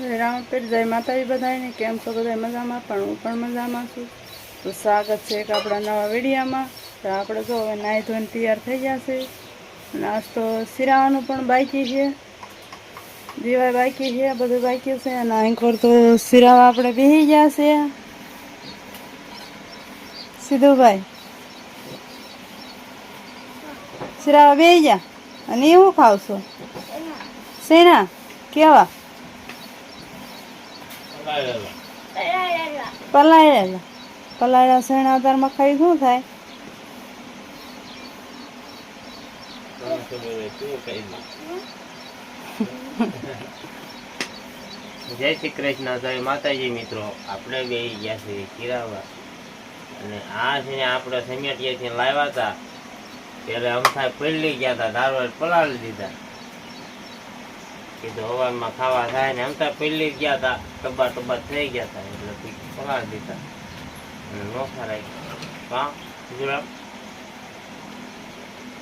રામપીર જય, માતાજી બધાને કેમ છો? બધા મજામાં? પણ હું પણ મજામાં છું. તો સ્વાગત છે એક આપણા નવા વિડીયામાં. તો આપણે જો હવે નાહી ધોઈને તૈયાર થઈ ગયા છે. નાસ્તો સિરાવાનું પણ બાકી છે. દીવાય બાકી છે બધું બાકી છે. અને આંખોર તો સિરાવા આપણે બેસી ગયા છે. સીધુભાઈ સિરાવા બેસી ગયા? અને એવું ખાવશો? સેના કેવા? પલાળેલા. પલાળેલા શેણા તાર ખાઈ શું થાય? જય શ્રી કૃષ્ણ. જય માતાજી મિત્રો. આપણે બે ગયા છે કિરાવા. અને આ છે ને આપણે સમિયાટીએથી લાવ્યા હતા. ત્યારે અમથા પલળી ગયા હતા. ધારવાડ પલાળી દીધા. કીધું હવામાં ખાવા થાય ને એમ તો પેલી ગયા હતા ટબા ટબા થઈ ગયા હતા એટલે પલાળી દીધા. અને નોખા રાખ્યા કાં ગુજરાત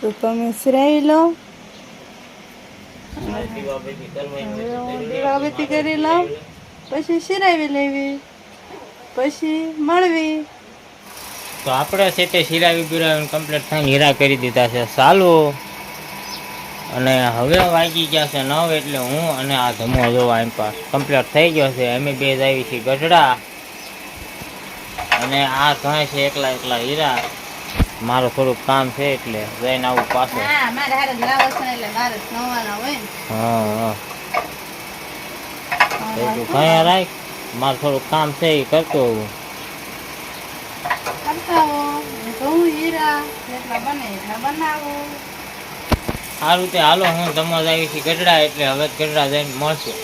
તો તમે સિરાઈ લો. દીવા પછી કરવાની હવે હું દીવાબત્તી કરી લો પછી સિરાવી લેવી. પછી મળવી. તો આપણે છે તે શિરાવી બિરાવી કમ્પ્લીટ થઈને હીરા કરી દીધા છે. ચાલુ. અને હવે વાગી ગયા છે નવ એટલે હું અને આ ધમો જોવા એમ પાસ કમ્પ્લીટ થઈ ગયો છે. અમે બે જ આવી છીએ ગઢડા. અને આ ઘણા છે એકલા એકલા હીરા. મારું થોડુંક કામ છે એટલે જઈને આવું પાછું. હા જ છે જ કયા રાખ. મારું થોડુંક કામ છે એ કરતો હું કરતા હો હીરા જેટલા બને એટલા બનાવો. સારું તે હાલો હું ધમો જ આવી છીએ ગઢડા એટલે હવે ગઢડા જઈને મળશું.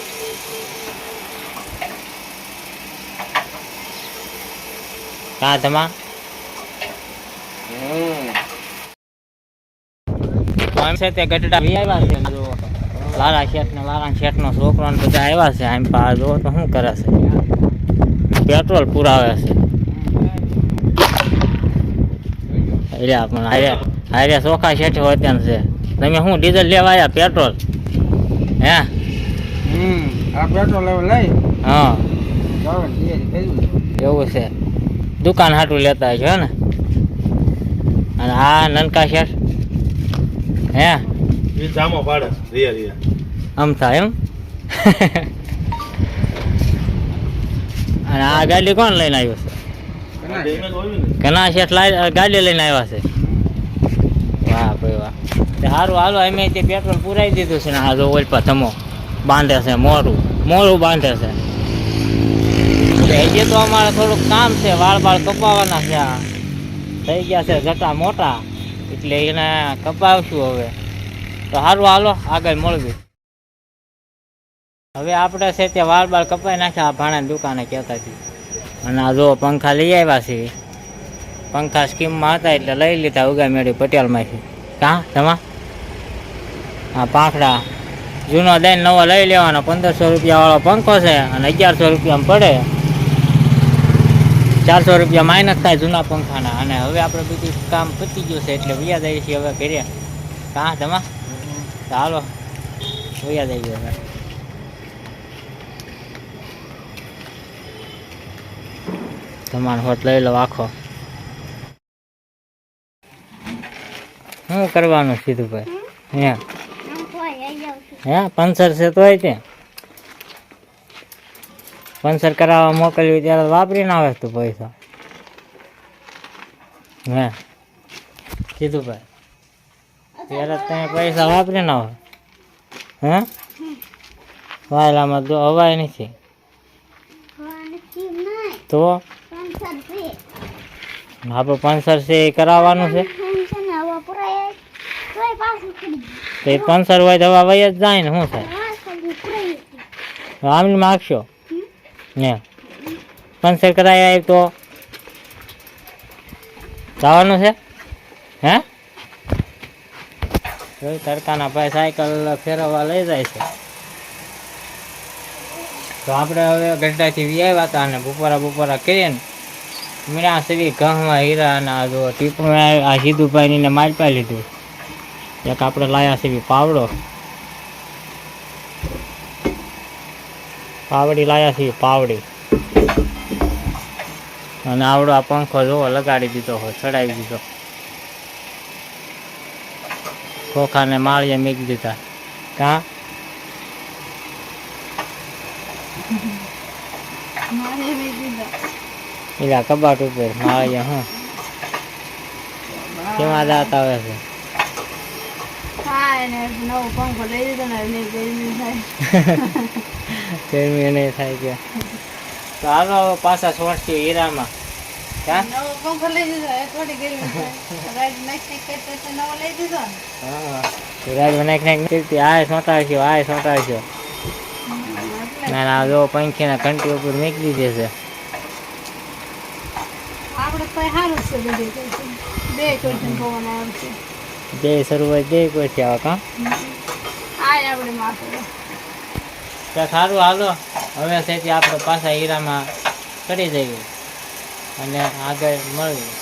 કા ધમા છે તે ગઢડા બી આવ્યા છે જો લાલા શેઠ ને લાલા શેઠ નો છોકરો ને બધા આવ્યા છે આમ પા જો તો શું કરે છે. પેટ્રોલ પુરાવે છે. અરે પણ હારે હારે ચોખા શેઠ હોત્યા છે. તમે શું ડીઝલ લેવા આવ્યા પેટ્રોલ. હે? હમ આ પેટ્રોલ હવે લઈ. હા. એવું છે. દુકાન હાટું લેતા છો ને? અને આ નનકા શેઠ. હે? એ જામો પાડે રિયા રિયા. આમ થાય એમ? અને આ ગાડી કોણ લઈને આવ્યો છે? શેઠ ગાડી લઈને આવ્યા છે. સારું હાલો, અમે તે પેટ્રોલ પુરાવી દીધું છે ને આ જો ઓલ પર ધમો બાંધે છે, મોરું મોરું બાંધે છે. હજી તો અમારે થોડુંક કામ છે, વાળ વાળ કપાવવાના છે આ. થઈ ગયા છે જટા મોટા, એટલે એને કપાવશું હવે. તો સારું હાલો, આગળ મળવી. હવે આપણે છે તે વાળ બાળ કપાઈ નાખ્યા આ ભાણા દુકાને કહેતા અને આ જો પંખા લઈ આવ્યા છે. પંખા સ્કીમમાં હતા એટલે લઈ લીધા ઉગા મેળી પટેલમાંથી કાં, તમા? હા પાંખડા. જૂનો દઈને નવો લઈ લેવાનો. પંદરસો રૂપિયાવાળો પંખો છે અને અગિયારસો રૂપિયામાં પડે. ચારસો રૂપિયા માઇનસ થાય જૂના પંખાના. અને હવે આપણે બધું કામ પતી ગયું છે એટલે વૈયા આવી છીએ હવે કરીએ કાં તમા ચાલો વૈયા ગયો હવે. તમારો હોટ લઈ લો આખો. શું કરવાનું સીધું ભાઈ? હે હે પંચર છે તોય તે પંચર કરાવવા મોકલ્યું ત્યારે વાપરી ના આવે તું પૈસા. હે. કીધું ભાઈ. ત્યારે તમે પૈસા વાપરી ના હોય. હે? વાયલામાં તો હવાય નથી. તો? આપણે પંચર છે એ કરાવવાનું છે. તો એ પંચર હોય તો વય જ જાય ને, શું થાય? આમને માગશો? ને. પંચર કરાવી આવી તો. જવાનું છે? હે? જોઈ તડકાના ભાઈ સાયકલ ફેરવવા લઈ જાય છે. તો આપણે હવે ગઢડાથી વી આવ્યા હતા અને બપોરા બપોરા કરીએ ને. મીણા સુધી ઘઉંમાં હીરા અને આ જો ટીપું આ સીધુભાઈ ને માલ પાડી લીધું. એક આપણે લાયા છે પાવડો. પાવડી લાયા છીએ પાવડી. અને આવડો આ પંખો જોવો લગાડી દીધો હોય ચડાવી દીધો. ખોખાને માળીએ મૂકી દીધા. કાં? એલા કબાટ ઉપર માળીએ હા. કેવા દાંત આવે છે? એને નવો પંખો લઈ ને એને ગરમી થાય. ગરમી નહીં થાય કે. તો હાલો પાછા સોંટતી હીરામાં. કાં? નવો પંખો લઈ દીધો એ થોડી ગરમી થાય. રાઈડ નાખી કરતા તો નવો લઈ દીધો હા વિરાજ નાખ નાખ કરતી આય સોંટાડશો આય સોંટાડશો ના ના જો પંખીના ઘંટી ઉપર નીકળી જશે આપણે તો સારું છે બે કરતું પવન આવશે બે શરૂઆત જય કોઈ છે આવા કાં? આ આપણે માથે. તો સારું હાલો. હવે તેથી આપણે પાછા હીરામાં કરી જઈએ અને આગળ મળીએ.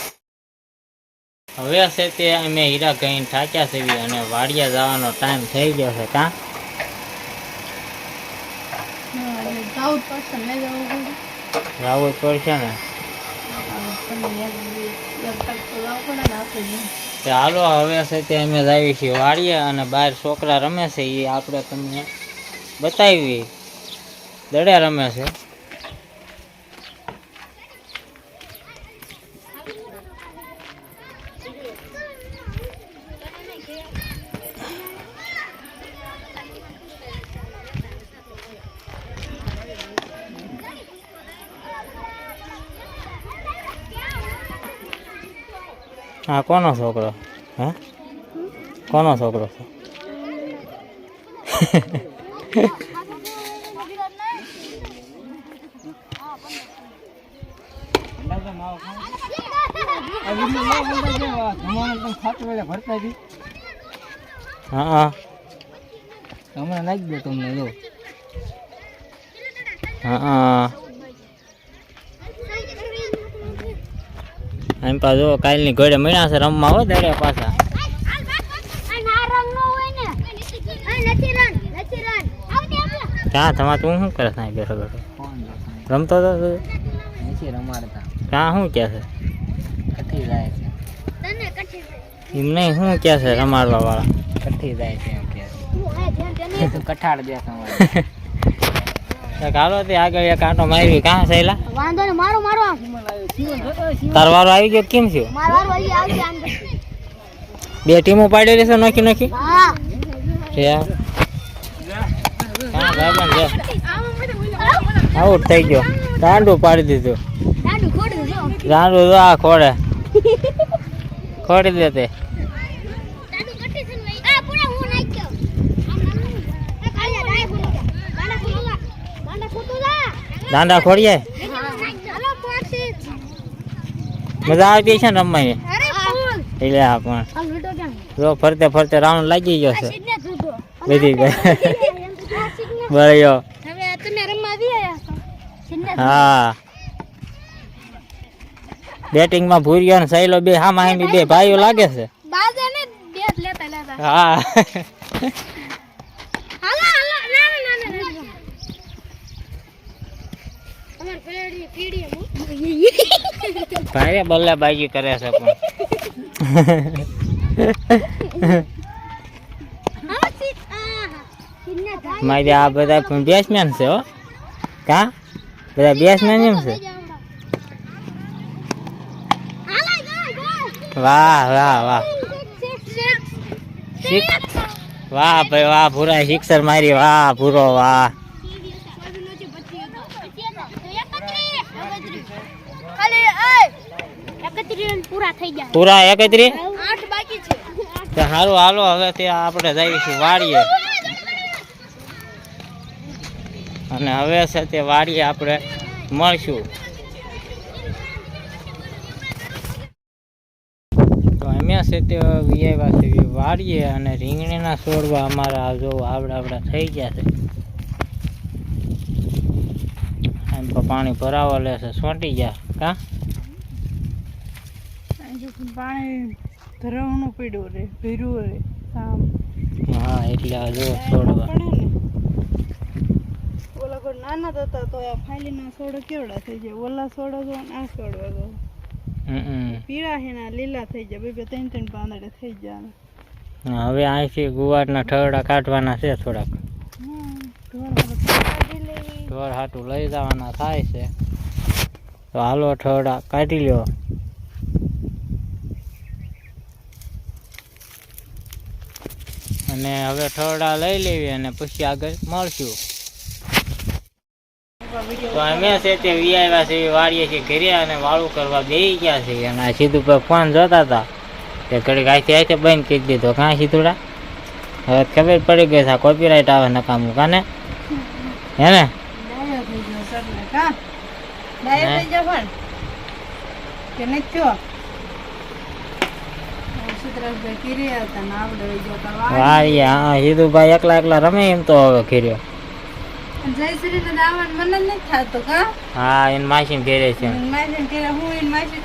હવે છે તે અમે હીરા ગઈને થાક્યા છીએ અને વાડિયા જવાનો ટાઈમ થઈ ગયો છે કાં? જવું જ પડશે ને? તો હાલો, હવે છે તે અમે જઈએ છીએ વાળીએ અને બહાર છોકરા રમે છે એ આપણે તમને બતાવીએ. દડે રમે છે. હા કોનો છોકરો? હે? કોનો છોકરો છે? આ આ. હા હા. હમણાં નાખી દો તમને જો. હા હા એમ પા જો કાલની ઘોડે મળ્યા છે રમવા હો દરે પાછા. ક્યાં તમા તું શું કરે સાહેબ બેઠો બેઠો રમતો હતો તું? ક્યાં શું કહે છે? એમ નહીં શું કહે છે રમાડવા વાળા કઠી જાય છે એમ કે કઠાળ દે તમારે હાલો તે આગળ એક આંટો મારી કાં સહેલા? વાંધો ને મારો મારો તારો વારો આવી ગયો કેમ થયો? બે ટીમો પાડેલી છે નોખી નોખી? આઉટ થઈ ગયો. દાંડું પાડી દીધું. દાંડું આ ખોડે. ખોડી દે તે દાંડુ કટી છે ને આ પૂરા હું નાખ્યો આ કાળિયા ડાય ફૂલો ગાંડા ફૂલો ગાંડા ફૂટું જા દાંડા ખોડીએ મજા આવતી છે ને રમવાની? એટલે આ પણ. જો ફરતે ફરતે રાઉન્ડ લાગી ગયો છે. બધી બળ્યો. હા. બેટિંગમાં ભૂરિયો ને સહેલો બે હા માહિતી બે ભાઈઓ લાગે છે. હા હાલો હાલો ના ના ના ના ના અમાર હું ભાઈ કરે છે પણ. મારી આ બધા પણ બેટ્સમેન છે, હો. કા? બધા બેટ્સમેન એમ છે? વાહ વાહ વાહ. વાહ, ભાઈ, વાહ, ભૂરા સિક્સર મારી, વાહ, ભૂરો, વાહ. પૂરા થઈ ગયા પૂરા એકત્રી આઠ બાકી છે. તો સારું હાલો હવે તે આપણે જઈશું વાડીએ. અને હવે છે તે વાડીએ આપણે મળશું. તો અમે છે તે વિયાવ્યા છે વાડીએ અને રીંગણીના છોડવા અમારા આ જો આવડા આવડા થઈ ગયા છે. એમ તો પાણી ભરાવા લેશે સોંટી ગયા. કા? પાણી ધરવણું પીડ્યું રે ભીરું રે આમ હા એટલે આ જો છોડવા. ઓલા આગળ નાના હતા તો આ ફાલીના છોડો કેવડા થઈ જાય? ઓલા છોડો જો ને આ છોડો જો હમ પીળા છે ને લીલા થઈ જાય બે બે ત્રણ ત્રણ પાંદડે થઈ જાય. હવે અહીંથી ગુવારના ઠરડા કાઢવાના છે થોડાક. ઢોર હાટું લઈ જવાના થાય છે. તો હાલો ઠરડા કાઢી લ્યો. અને હવે ઠરડા લઈ લેવી અને પછી આગળ મળશું. તો અમે છે તે વી છે વાળીએ છીએ ઘરે અને વાળું કરવા બેસી ગયા છે. અને આ સીધું પર ફોન જોતા હતા. તે ઘડીક આથી આથી બંધ કરી દીધો. કાં સીધુડા? હવે ખબર પડી ગઈ છે કોપીરાઇટ આવે નકામું કાને હે ને? ડાયો થઈ ગયો સરને કા? ડાયો થઈ ગયો પણ? કે નથી થયો? સુતરાજભાઈ કીરી હતા ને આવડે વઈ ગયો કરવા વાળીએ હા સીધુભાઈ એકલા એકલા રમે એમ તો હવે ઘેર્યો હા? એને માસીને ઘેરે છે. માસી હું માસી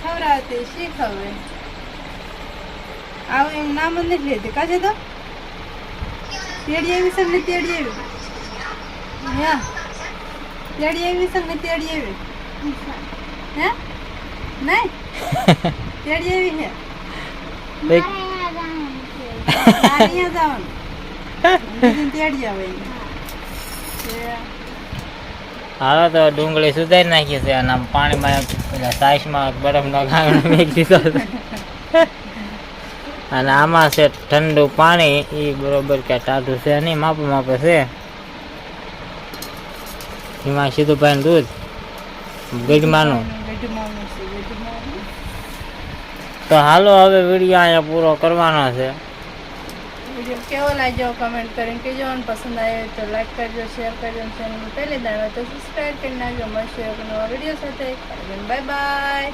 આવું એમ નામ જ નથી લેતી કાજે તો? તેડી આવી છે ને તેડી આવી? હા. તેડી આવી છે ને તેડી આવી? હે? નહીં? તેડી આવી છે? એને. તે ડુંગળી સુધારી નાખી છે અને આમ પાણીમાં પેલા સાઈસમાં બરફનો ગાંગડો મેકી દીધો અને આમાં છે ઠંડુ પાણી એ બરોબર કે ટાઢું છે નહીં માપે માપે છે. એમાં સીધું પાણી દૂધ ગઢમાનું તો હાલો, હવે વીડિયો અહીંયા પૂરો કરવાનો છે. વીડિયો કેવો લાગ્યો? કમેન્ટ કરીને કહેજો અને પસંદ આવ્યો તો લાઈક કરજો શેર કરજો અને ચેનલ પહેલી દાડો તો સબસ્ક્રાઈબ કરી નાખજો. મળશે વીડિયો સાથે. Bye bye